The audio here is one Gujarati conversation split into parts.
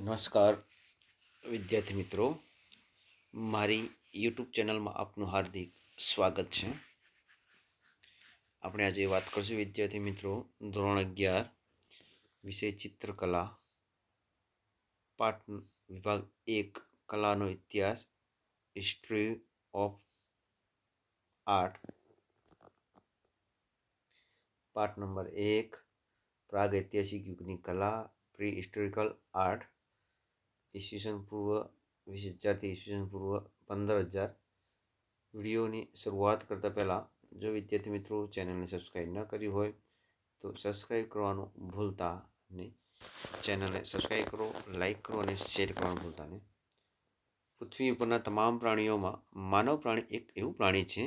નમસ્કાર વિદ્યાર્થી મિત્રો મારી યુટ્યુબ ચેનલમાં આપનું હાર્દિક સ્વાગત છે આપણે આજે વાત કરશું વિદ્યાર્થી મિત્રો ધોરણ અગિયાર વિષય ચિત્રકલા પાઠ વિભાગ એક કલાનો ઇતિહાસ હિસ્ટ્રી ઓફ આર્ટ પાઠ નંબર એક પ્રાગ ઐતિહાસિક યુગની કલા પ્રી હિસ્ટોરિકલ આર્ટ ઈસવીસન પૂર્વ વીસ હજારથી ઈસવીસન પૂર્વ પંદર હજાર વિડીયોની શરૂઆત કરતાં પહેલાં જો વિદ્યાર્થી મિત્રો ચેનલને સબસ્ક્રાઈબ ન કરી હોય તો સબસ્ક્રાઈબ કરવાનું ભૂલતા નહીં. ચેનલને સબસ્ક્રાઈબ કરો લાઈક કરો અને શેર કરવાનું ભૂલતા નહીં. પૃથ્વી ઉપરના તમામ પ્રાણીઓમાં માનવ પ્રાણી એક એવું પ્રાણી છે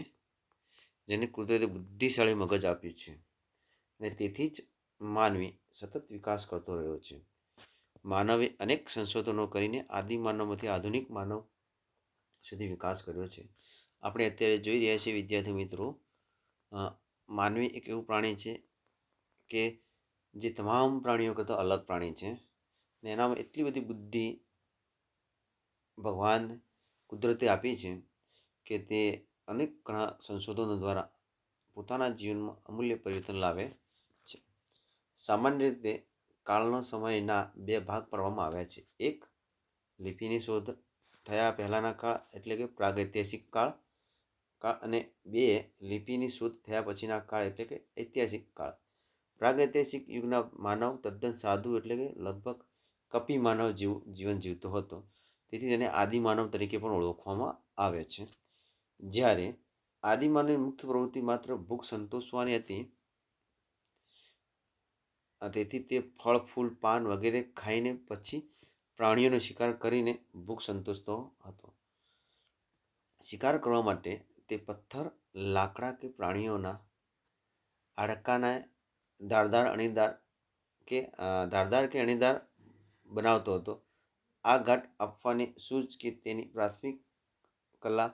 જેને કુદરતે બુદ્ધિશાળી મગજ આપ્યું છે અને તેથી જ માનવી સતત વિકાસ કરતો રહ્યો છે. માનવે અનેક સંશોધનો કરીને આદિ માનવમાંથી આધુનિક માનવ સુધી વિકાસ કર્યો છે. આપણે અત્યારે જોઈ રહ્યા છીએ, વિદ્યાર્થી મિત્રો માનવી એક એવું પ્રાણી છે કે જે તમામ પ્રાણીઓ કરતાં અલગ પ્રાણી છે ને એનામાં એટલી બધી બુદ્ધિ ભગવાન કુદરતે આપી છે કે તે અનેક ઘણા સંશોધનો દ્વારા પોતાના જીવનમાં અમૂલ્ય પરિવર્તન લાવે છે. સામાન્ય રીતે કાળનો સમયના બે ભાગ પાડવામાં આવ્યા છે. એક, લિપિની શોધ થયા પહેલાંના કાળ એટલે કે પ્રાગૈતિહાસિક કાળ કાળ અને બે, લિપિની શોધ થયા પછીના કાળ એટલે કે ઐતિહાસિક કાળ. પ્રાગૈતિહાસિક યુગના માનવ તદ્દન સાધુ એટલે કે લગભગ કપી માનવ જીવ, જીવન જીવતો હતો. તેથી તેને આદિમાનવ તરીકે પણ ઓળખવામાં આવે છે. જ્યારે આદિમાનવની મુખ્ય પ્રવૃત્તિ માત્ર ભૂખ સંતોષવાની હતી તેથી તે ફળ, ફૂલ, પાન વગેરે ખાઈને પછી પ્રાણીઓનો શિકાર કરીને ભૂખ સંતોષતો હતો. શિકાર કરવા માટે તે પથ્થર, લાકડા કે પ્રાણીઓના હાડકાના ધારદાર અણીદાર કે ધારદાર કે અણીદાર બનાવતો હતો. આ ઘાટ આપવાની સૂઝ કે તેની પ્રાથમિક કલા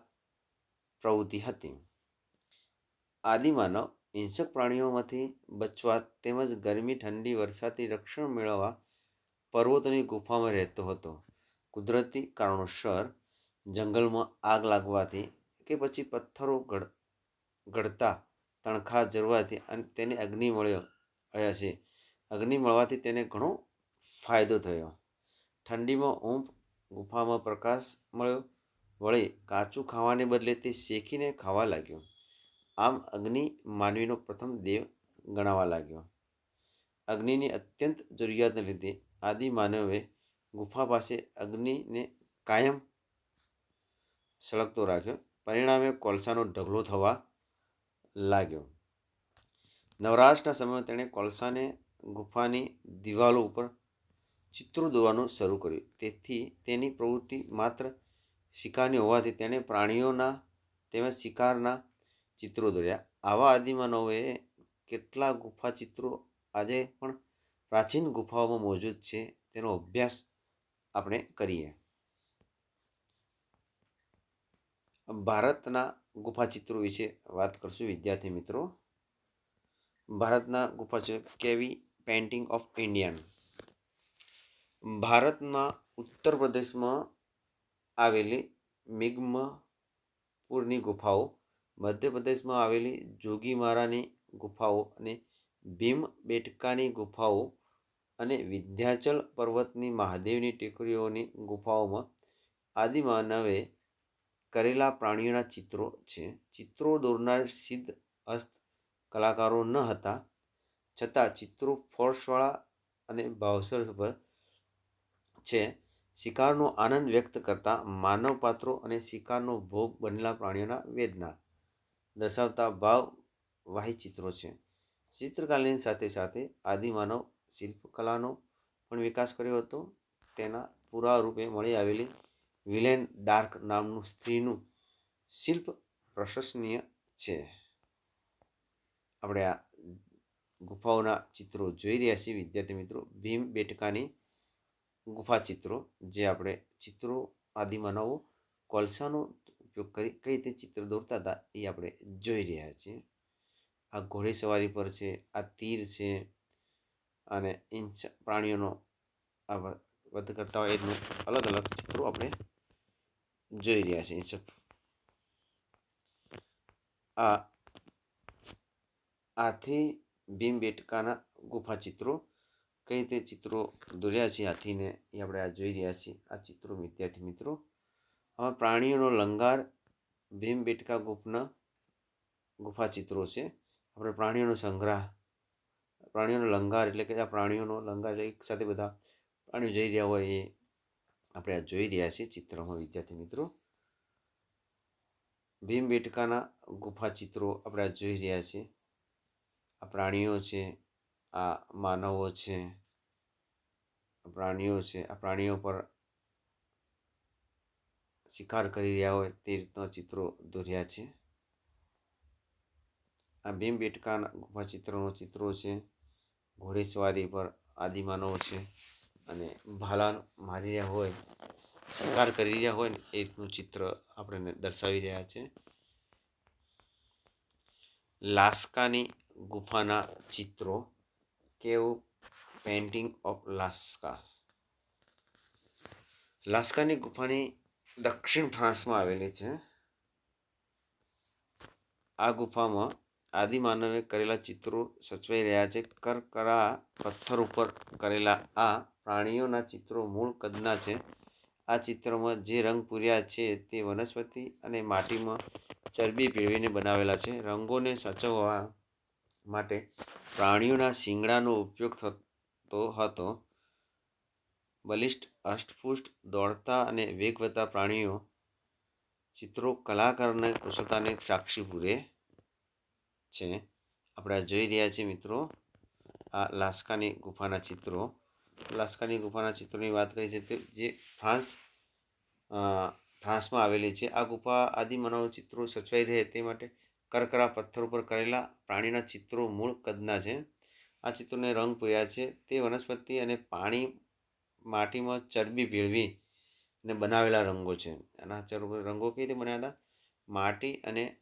પ્રવૃત્તિ હતી. આદિમાનવ હિંસક પ્રાણીઓમાંથી બચવા તેમજ ગરમી, ઠંડી, વરસાદથી રક્ષણ મેળવવા પર્વતોની ગુફામાં રહેતો હતો. કુદરતી કારણોસર જંગલમાં આગ લાગવાથી કે પછી પથ્થરો ગળ, ગળતા તણખા જરવાથી અને, તેને અગ્નિ મળ્યો, મળ્યા છે. અગ્નિ મળવાથી તેને ઘણો ફાયદો થયો. ઠંડીમાં ઊંઘ, ગુફામાં પ્રકાશ મળ્યો. વળી કાચું ખાવાને બદલે તે શેકીને ખાવા લાગ્યો. આમ અગ્નિ માનવીનો પ્રથમ દેવ ગણાવા લાગ્યો. અગ્નિની અત્યંત જરૂરિયાતને લીધે આદિ માનવે ગુફા પાસે અગ્નિને કાયમ સળગતો રાખ્યો. પરિણામે કોલસાનો ઢગલો થવા લાગ્યો. નવરાશના સમયમાં તેણે કોલસાને ગુફાની દિવાલો ઉપર ચિત્રો દોરવાનું શરૂ કર્યું. તેથી તેની પ્રવૃત્તિ માત્ર શિકારની હોવાથી તેણે પ્રાણીઓના તેમજ શિકારના ચિત્રો દોર્યા આવા આદિમાનવોએ કેટલા ગુફા ચિત્રો આજે પણ પ્રાચીન ગુફાઓમાં મોજૂદ છે તેનો અભ્યાસ આપણે કરીએ. ભારતના ગુફા ચિત્રો વિશે વાત કરશું, વિદ્યાર્થી મિત્રો. ભારતના ગુફા ચિત્રો કેવી? પેઇન્ટિંગ ઓફ ઇન્ડિયન ભારતમાં ઉત્તર પ્રદેશમાં આવેલી મિગ્મપુરની ગુફાઓ મધ્યપ્રદેશમાં આવેલી જોગીમારાની ગુફાઓ અને ભીમ બેટકાની ગુફાઓ અને વિંધ્યાચલ પર્વતની મહાદેવની ટેકરીઓની ગુફાઓમાં આદિમાનવે કરેલા પ્રાણીઓના ચિત્રો છે. ચિત્રો દોરનાર સિદ્ધ હસ્ત કલાકારો ન હતા. છતાં ચિત્રો ફોર્સવાળા અને ભાવસર પર છે. શિકારનો આનંદ વ્યક્ત કરતા માનવ પાત્રો અને શિકારનો ભોગ બનેલા પ્રાણીઓના વેદના દર્શાવતા ભાવવાહી ચિત્રો છે. ચિત્રકાલીન સાથે સાથે આદિમાનવ શિલ્પકલાનો પણ વિકાસ કર્યો હતો. તેના પુરાવા રૂપે મળી આવેલી વિલેન ડાર્ક નામનું સ્ત્રીનું શિલ્પ પ્રશંસનીય છે. આપણે આ ગુફાઓના ચિત્રો જોઈ રહ્યા છીએ. વિદ્યાર્થી મિત્રો, ભીમ બેટકાની ગુફા ચિત્રો, જે આપણે ચિત્રો આદિમાનવો કોલસાનો ઉપયોગ કરી કઈ રીતે ચિત્ર દોરતા હતા એ આપણે જોઈ રહ્યા છીએ. આ ઘોડેસવારી પર છે, આ તીર છે અને ઇન્સ પ્રાણીઓનો આ વધ કરતા હોય એનું અલગ અલગ ચિત્રો આપણે જોઈ રહ્યા છીએ. આ, આથી ભીમ બેટકાના ગુફા ચિત્રો કઈ રીતે ચિત્રો દોર્યા છે હાથીને એ આપણે આ જોઈ રહ્યા છીએ. આ ચિત્રો વિદ્યાર્થી મિત્રો આમાં પ્રાણીઓનો લંગાર, ભીમ, બેટકા, ગુફના ગુફા ચિત્રો છે. આપણે પ્રાણીઓનો સંગ્રહ, પ્રાણીઓનો લંગાર એટલે કે આ પ્રાણીઓનો લંગાર એટલે એક સાથે બધા પ્રાણીઓ જઈ રહ્યા હોય એ આપણે આ જોઈ રહ્યા છીએ ચિત્રમાં, વિદ્યાર્થી મિત્રો. ભીમ, બેટકાના ગુફા ચિત્રો આપણે આ જોઈ રહ્યા છીએ. આ પ્રાણીઓ છે, આ માનવો છે પ્રાણીઓ છે, આ પ્રાણીઓ પર શિકાર કરી રહ્યા હોય તે રીતના ચિત્રો દોર્યા છે. આ ભીમ બેટકાના ગુફા ચિત્રનો ચિત્રો છે. ઘોડેસવારી પર આદિમાનવ છે અને ભાલા મારી રહ્યા હોય, શિકાર કરી રહ્યા હોય એ રીતનું ચિત્ર આપણે દર્શાવી રહ્યા છે. લાસ્કાની ગુફાના ચિત્રો, કેવું પેઇન્ટિંગ ઓફ લાસ્કા લાસ્કાની ગુફાની દક્ષિણ ફ્રાન્સમાં આવેલી છે. આ ગુફામાં આદિમાનવે કરેલા ચિત્રો સચવાઈ રહ્યા છે. કરકરા પથ્થર ઉપર કરેલા આ પ્રાણીઓના ચિત્રો મૂળ કદના છે. આ ચિત્રમાં જે રંગ પૂર્યા છે તે વનસ્પતિ અને માટીમાં ચરબી ભેળવીને બનાવેલા છે. રંગોને સાચવવા માટે પ્રાણીઓના શિંગડાનો ઉપયોગ થતો હતો. બલિષ્ઠ, અષ્ટપુષ્ટ, દોડતા અને વેગવતા પ્રાણીઓ ચિત્રો કલાકારને કુશળતાને સાક્ષી પૂરે છે. આપણે જોઈ રહ્યા છીએ મિત્રો, આ લાસ્કાની ગુફાના ચિત્રો. લાસ્કાની ગુફાના ચિત્રોની વાત કરી છે તે જે ફ્રાન્સ ફ્રાન્સમાં આવેલી છે. આ ગુફા આદિમાનવ ચિત્રો સચવાઈ રહે તે માટે કરકરા પથ્થર ઉપર કરેલા પ્રાણીના ચિત્રો મૂળ કદના છે. આ ચિત્રોને રંગ પૂર્યા છે. તે વનસ્પતિ અને પાણી માટીમાં ચરબી ભેળવી ને બનાવેલા રંગો છે. આના રંગો કઈ રીતે બનાવ્યા હતા? માટી અને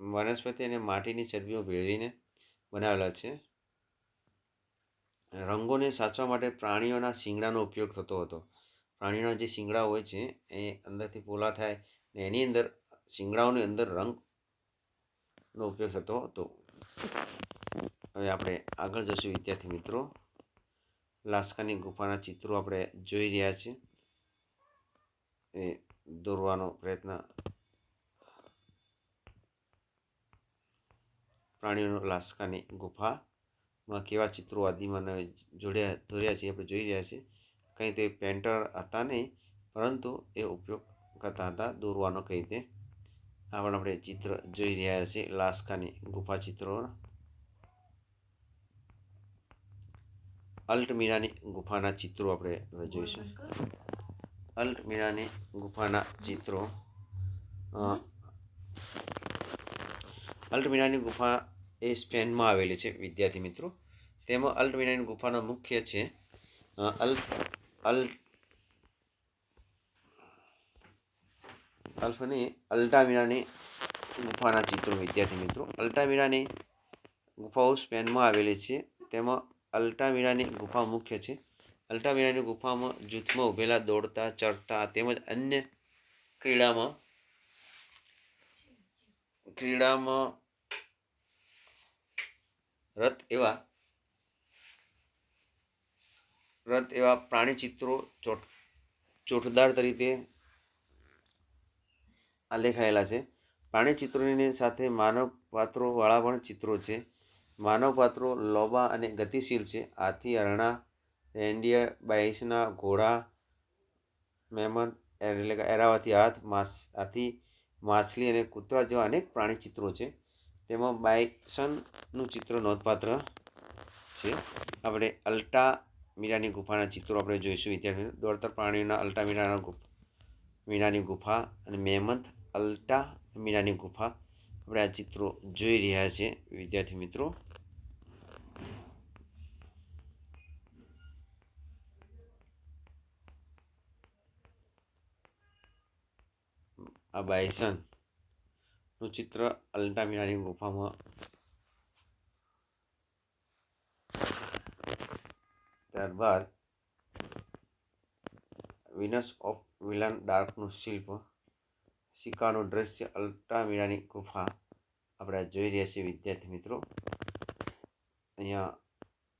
વનસ્પતિ અને માટીની ચરબીઓ ભેળવીને બનાવેલા છે. રંગોને સાચવા માટે પ્રાણીઓના શિંગડાનો ઉપયોગ થતો હતો. પ્રાણીઓના જે શિંગડા હોય છે, એ અંદરથી પોલા થાય ને એની અંદર, શિંગડાઓની અંદર રંગનો ઉપયોગ થતો હતો. હવે આપણે આગળ જશું વિદ્યાર્થી મિત્રો. લાસ્કાની ગુફાના ચિત્રો આપણે જોઈ રહ્યા છીએ. એ દોરવાનો પ્રયત્ન પ્રાણીઓનો લાસ્કાની ગુફામાં કેવા ચિત્રો આદિમાં જોડ્યા, દોર્યા છે આપણે જોઈ રહ્યા છીએ. કંઈ તે પેન્ટર હતા નહીં, પરંતુ એ ઉપયોગ કરતા હતા દોરવાનો કઈ રીતે આ પણ આપણે ચિત્ર જોઈ રહ્યા છીએ લાસ્કાની ગુફા ચિત્રો અલ્ટમીરાની ગુફાના ચિત્રો આપણે હવે જોઈશું. અલ્ટમીરાની ગુફાના ચિત્રો. અલ્ટમીરાની ગુફા એ સ્પેનમાં આવેલી છે, વિદ્યાર્થી મિત્રો. તેમાં અલ્ટમીરાની ગુફાનો મુખ્ય છે અલ અલ અલ્ફની અલ્ટામીરાની ગુફાના ચિત્રો, વિદ્યાર્થી મિત્રો. અલ્ટામીરાની ગુફાઓ સ્પેનમાં આવેલી છે. તેમાં અલ્ટામીરાની ગુફા મુખ્ય છે. અલ્ટાવીરાની ગુફામાં જૂથમાં ઉભેલા, દોડતા, ચડતા તેમજ અન્ય ક્રીડામાં ક્રીડામાં રથ એવા રથ એવા પ્રાણી ચિત્રો ચોટ, ચોટદાર તરીકે આલેખાયેલા છે. પ્રાણી ચિત્રોની સાથે માનવ પાત્રોવાળા પણ ચિત્રો છે. માનવ પાત્રો લોબા અને ગતિશીલ છે. હાથી અરણા રેન્ડિયર બાઈસના ઘોડા, મેમન એટલે કે એરાવાથી હાથ, માસ હાથી માછલી અને કૂતરા જેવા અનેક પ્રાણી ચિત્રો છે. તેમાં બાઇસનનું ચિત્ર નોંધપાત્ર છે. આપણે અલ્ટા મીરાની ગુફાના ચિત્રો આપણે જોઈશું. વિદ્યાર્થી દોડતર પ્રાણીઓના અલ્ટા મીરાના ગુફા, મીરાની ગુફા અને મેમંત અલ્ટા મીરાની ગુફા આપણે આ ચિત્રો જોઈ રહ્યા છીએ વિદ્યાર્થી મિત્રો. આ બાયસનનું ચિત્ર અલ્ટામીરાની ગુફામાં ત્યારબાદ વિનસ ઓફ વિલન ડાર્કનું શિલ્પ સિક્કાનું દ્રશ્ય અલ્ટામીરાની ગુફા આપણે જોઈ રહ્યા છીએ, વિદ્યાર્થી મિત્રો. અહીંયા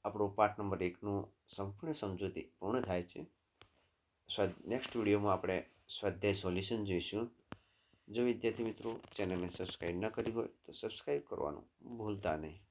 આપણો પાઠ નંબર એકનું સંપૂર્ણ સમજૂતી પૂર્ણ થાય છે. નેક્સ્ટ વિડીયોમાં આપણે સ્વાધ્યાય સોલ્યુશન જોઈશું. જો વિદ્યાર્થી મિત્રો ચેનલને સબસ્ક્રાઈબ ન કરી હોય તો સબસ્ક્રાઈબ કરવાનું ભૂલતા નહીં.